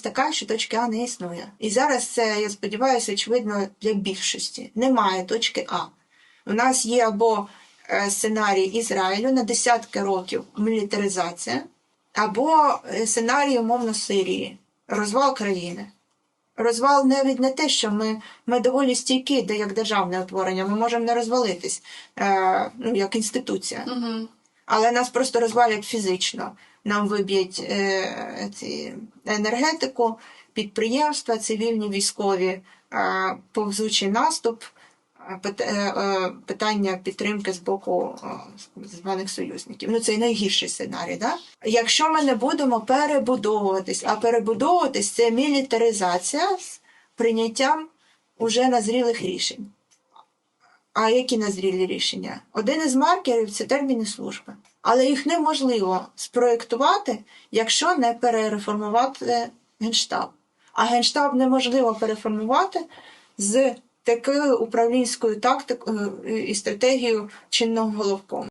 Така, що точки А не існує. І зараз це, я сподіваюся, очевидно для більшості. Немає точки А. У нас є або е, сценарій Ізраїлю на десятки років мілітаризація, або е, сценарій, умовно, Сирії, розвал країни. Розвал навіть не те, що ми, ми доволі стійкі, де як державне утворення, ми можемо не розвалитись е, ну, як інституція. Угу. Але нас просто розвалять фізично. Нам виб'ють е, енергетику, підприємства, цивільні, військові, е, повзучий наступ, е, пит- е, е, питання підтримки з боку е, званих союзників. Ну, це найгірший сценарій. Да? Якщо ми не будемо перебудовуватись, а перебудовуватись це мілітаризація з прийняттям уже назрілих рішень. А які назрілі рішення? Один із маркерів це терміни служби. Але їх неможливо спроєктувати, якщо не перереформувати генштаб. А генштаб неможливо переформувати з такою управлінською тактикою і стратегією чинного головкому.